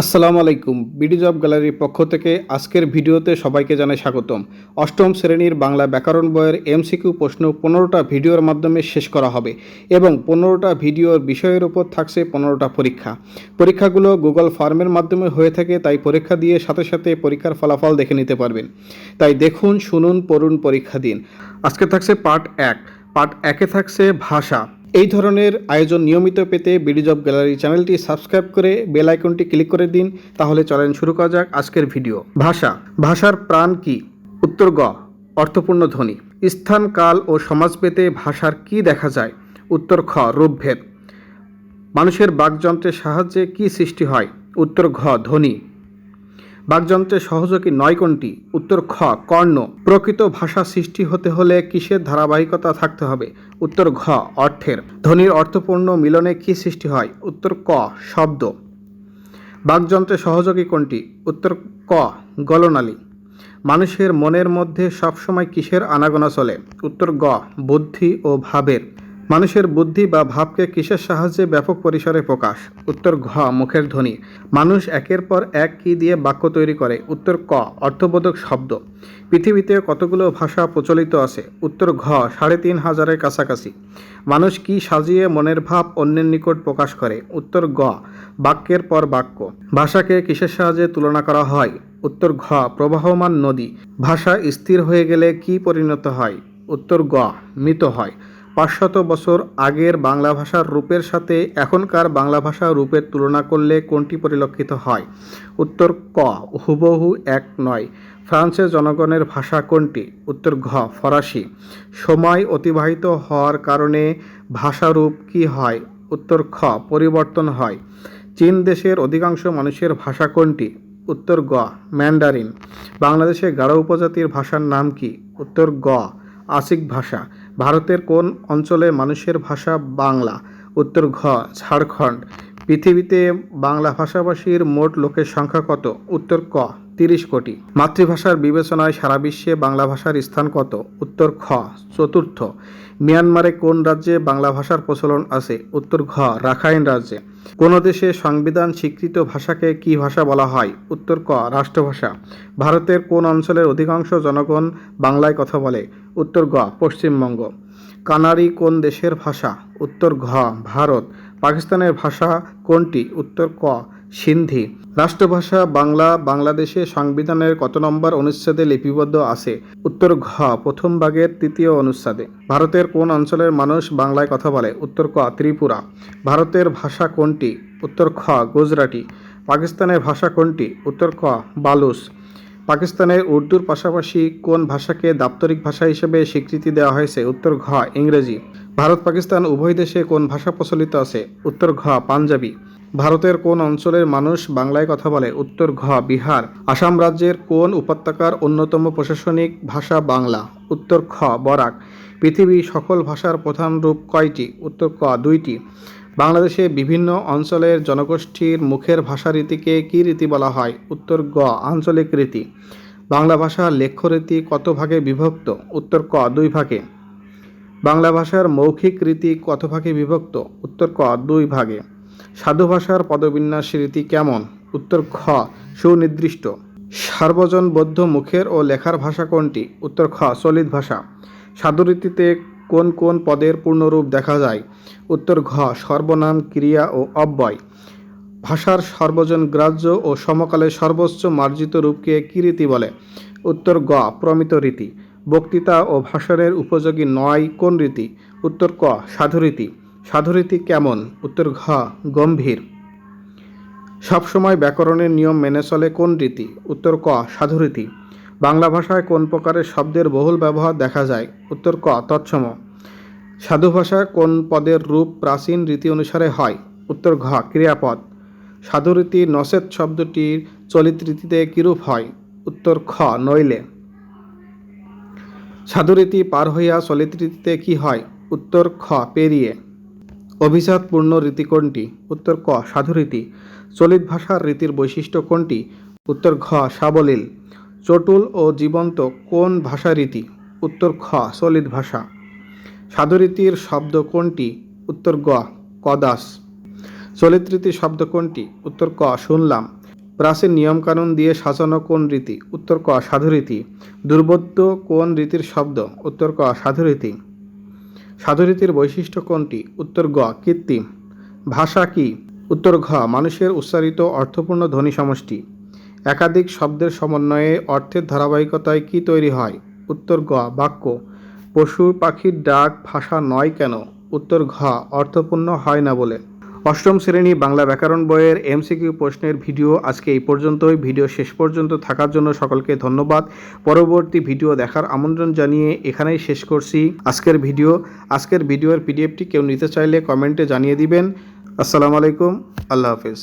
আসসালামু আলাইকুম। BD job গ্যালারির পক্ষ থেকে আজকের ভিডিওতে সবাইকে জানাই স্বাগতম। অষ্টম শ্রেণির বাংলা ব্যাকরণ বইয়ের এমসিকিউ প্রশ্ন পনেরোটা ভিডিওর মাধ্যমে শেষ করা হবে এবং পনেরোটা ভিডিওর বিষয়ের উপর থাকছে পনেরোটা পরীক্ষা। পরীক্ষাগুলো গুগল ফর্মের মাধ্যমে হয়ে থাকে, তাই পরীক্ষা দিয়ে সাথে সাথে পরীক্ষার ফলাফল দেখে নিতে পারবেন। তাই দেখুন, শুনুন, পড়ুন পরীক্ষা দিন। আজকে থাকছে পার্ট এক। পার্ট একে থাকছে ভাষা। এই ধরনের আয়োজন নিয়মিত পেতে বিডি জব গ্যালারি চ্যানেলটি সাবস্ক্রাইব করে বেল আইকনটি ক্লিক করে দিন। তাহলে চলেন শুরু করা যাক আজকের ভিডিও। ভাষা। ভাষার প্রাণ কি? উত্তর গ। অর্থপূর্ণ ধ্বনি। স্থান, কাল ও সমাজ পেতে ভাষার কি দেখা যায়? উত্তর খ। রূপভেদ। মানুষের বাকযন্ত্রের সাহায্যে কি সৃষ্টি হয়? উত্তর ঘ। ধ্বনি। বাকযন্ত্রের সহযোগী নয় কোনটি? উত্তর খ, কর্ণ। প্রকৃত ভাষা সৃষ্টি হতে হলে কিসের ধারাবাহিকতা থাকতে হবে? উত্তর ঘ, অর্থের। ধ্বনির অর্থপূর্ণ মিলনে কি সৃষ্টি হয়? উত্তর ক, শব্দ। বাকযন্ত্রের সহযোগী কোনটি? উত্তর ক, গলনালী। মানুষের মনের মধ্যে সবসময় কিসের আনাগোনা চলে? উত্তর গ, বুদ্ধি ও ভাবের। মানুষের বুদ্ধি বা ভাবকে কিসের সাহায্যে ব্যাপক পরিসরে প্রকাশ? উত্তর ঘ, মুখের ধ্বনি। মানুষ একের পর এক কি দিয়ে বাক্য তৈরি করে? উত্তর ক, অর্থবোধক শব্দ। পৃথিবীতে কতগুলো ভাষা প্রচলিত আছে? উত্তর ঘ, সাড়ে তিন হাজারের কাছাকাছি। মানুষ কি সাজিয়ে মনের ভাব অন্যের নিকট প্রকাশ করে? উত্তর গ বাক্যের পর বাক্য। ভাষাকে কিসের সাহায্যে তুলনা করা হয়? উত্তর ঘ, প্রবাহমান নদী। ভাষা স্থির হয়ে গেলে কি পরিণত হয়? উত্তর গ, মৃত হয়। পাঁচশত বছর আগের বাংলা ভাষার রূপের সাথে এখনকার বাংলা ভাষার রূপের তুলনা করলে কোনটি পরিলক্ষিত হয়? উত্তর ক, হুবহু এক নয়। ফ্রান্সের জনগণের ভাষা কোনটি? উত্তর ঘ, ফরাসি। সময় অতিবাহিত হওয়ার কারণে ভাষারূপ কি হয়? উত্তর খ, পরিবর্তন হয়। চীন দেশের অধিকাংশ মানুষের ভাষা কোনটি? উত্তর গ, ম্যান্ডারিন। বাংলাদেশের গাঢ় উপজাতির ভাষার নাম কি? উত্তর গ আসিক ভাষা। ভারতের কোন অঞ্চলে মানুষের ভাষা বাংলা? উত্তর ঘ, ঝাড়খণ্ড। পৃথিবীতে বাংলা ভাষাভাষীর মোট লোকের সংখ্যা কত? উত্তর ক, তিরিশ কোটি। মাতৃভাষার বিবেচনায় সারা বিশ্বে বাংলা ভাষার স্থান কত? উত্তর খ, চতুর্থ। মিয়ানমারে কোন রাজ্যে বাংলা ভাষার প্রচলন আছে? উত্তর ঘ, রাখাইন রাজ্যে। কোন দেশে সংবিধান স্বীকৃত ভাষাকে কি ভাষা বলা হয়? উত্তর ক, রাষ্ট্রভাষা। ভারতের কোন অঞ্চলের অধিকাংশ জনগণ বাংলায় কথা বলে? উত্তর গ, পশ্চিমবঙ্গ। কানারি কোন দেশের ভাষা? উত্তর ঘ, ভারত। পাকিস্তানের ভাষা কোনটি? উত্তর ক সিন্ধি। রাষ্ট্রভাষা বাংলা, বাংলাদেশে সংবিধানের কত নম্বর অনুচ্ছেদে লিপিবদ্ধ আছে? উত্তর ঘ, প্রথম ভাগের তৃতীয় অনুচ্ছেদে। ভারতের কোন অঞ্চলের মানুষ বাংলায় কথা বলে? উত্তর ক, ত্রিপুরা। ভারতের ভাষা কোনটি? উত্তর খ, গুজরাটি। পাকিস্তানের ভাষা কোনটি? উত্তর ক বালুস পাকিস্তানের উর্দুর পাশাপাশি কোন ভাষাকে দাপ্তরিক ভাষা হিসেবে স্বীকৃতি দেওয়া হয়েছে? উত্তর ঘ, ইংরেজি। ভারত পাকিস্তান উভয় দেশে কোন ভাষা প্রচলিত আছে? উত্তর ঘ, পাঞ্জাবি। ভারতের কোন অঞ্চলের মানুষ বাংলায় কথা বলে? উত্তর, ঘ, বিহার। আসাম রাজ্যের কোন উপত্যকার অন্যতম প্রশাসনিক ভাষা বাংলা? উত্তর, খ, বরাক। পৃথিবী সকল ভাষার প্রধান রূপ কয়টি? উত্তর, ক, দুইটি। বাংলাদেশে বিভিন্ন অঞ্চলের জনগোষ্ঠীর মুখের ভাষা রীতিকে কী রীতি বলা হয়? উত্তর, গ, আঞ্চলিক রীতি। বাংলা ভাষার লেখ্যরীতি কত ভাগে বিভক্ত? উত্তর, ক, দুই ভাগে। বাংলা ভাষার মৌখিক রীতি কত ভাগে বিভক্ত? উত্তর, ক, দুই ভাগে। সাধু ভাষার পদবিন্যাস রীতি কেমন? উত্তর খ, সুনির্দিষ্ট। সার্বজন বৌদ্ধ মুখের ও লেখার ভাষা কোনটি? উত্তর খ চলিত ভাষা। সাধুরীতিতে কোন কোন পদের পূর্ণরূপ দেখা যায়? উত্তর ঘ, সর্বনাম, ক্রিয়া ও অব্যয়। ভাষার সর্বজন গ্রাহ্য ও সমকালে সর্বোচ্চ মার্জিত রূপকে কী রীতি বলে? উত্তর গ, প্রমিত রীতি। বক্তৃতা ও ভাষণের উপযোগী নয় কোন রীতি? উত্তর ক সাধুরীতি সাধুরীতি কেমন? উত্তর, ঘ, গম্ভীর। সবসময় ব্যাকরণের নিয়ম মেনে চলে কোন রীতি? উত্তর, ক, সাধুরীতি। বাংলা ভাষায় কোন প্রকারের শব্দের বহুল ব্যবহার দেখা যায়? উত্তর, ক, তৎসম। সাধু ভাষায় কোন পদের রূপ প্রাচীন রীতি অনুসারে হয়? উত্তর, ঘ, ক্রিয়াপদ। সাধুরীতি নসেত শব্দটির চলিত রীতিতে কিরূপ হয়? উত্তর, খ, নইলে। সাধুরীতি পার হইয়া চলিত রীতিতে কি হয়? উত্তর, খ, পেরিয়ে। অভিজাতপূর্ণ রীতি কোনটি? উত্তর ক সাধুরীতি চলিত ভাষার রীতির বৈশিষ্ট্য কোনটি? উত্তর ঘ, সাবলীল। চটুল ও জীবন্ত কোন ভাষা রীতি? উত্তর খ, চলিত ভাষা। সাধুরীতির শব্দ কোনটি? উত্তর গ, কদাস। চলিত রীতি শব্দ কোনটি? উত্তর ক, শুনলাম। প্রাচীন নিয়মকানুন দিয়ে সাজানো কোন রীতি? উত্তর ক সাধুরীতি দুর্বোধ্য কোন রীতির শব্দ? উত্তর ক সাধুরীতি সাধুরীতির বৈশিষ্ট্য কোনটি? উত্তর গ, কৃত্রিম। ভাষা কি? উত্তর ঘ, মানুষের উচ্চারিত অর্থপূর্ণ ধ্বনি সমষ্টি। একাধিক শব্দের সমন্বয়ে অর্থের ধারাবাহিকতায় কি তৈরি হয়? উত্তর গ, বাক্য। পশু পাখির ডাক, ভাষা নয় কেন? উত্তর ঘ, অর্থপূর্ণ হয় না বলে। অষ্টম শ্রেণি বাংলা ব্যাকরণ বইয়ের এমসিকিউ প্রশ্নের ভিডিও আজকে এই পর্যন্তই। ভিডিও শেষ পর্যন্ত থাকার জন্য সকলকে ধন্যবাদ। পরবর্তী ভিডিও দেখার আমন্ত্রণ জানিয়ে এখানেই শেষ করছি আজকের ভিডিও। আজকের ভিডিওর পিডিএফটি কেউ নিতে চাইলে কমেন্টে জানিয়ে দিবেন। আসসালামু আলাইকুম। আল্লাহ হাফিজ।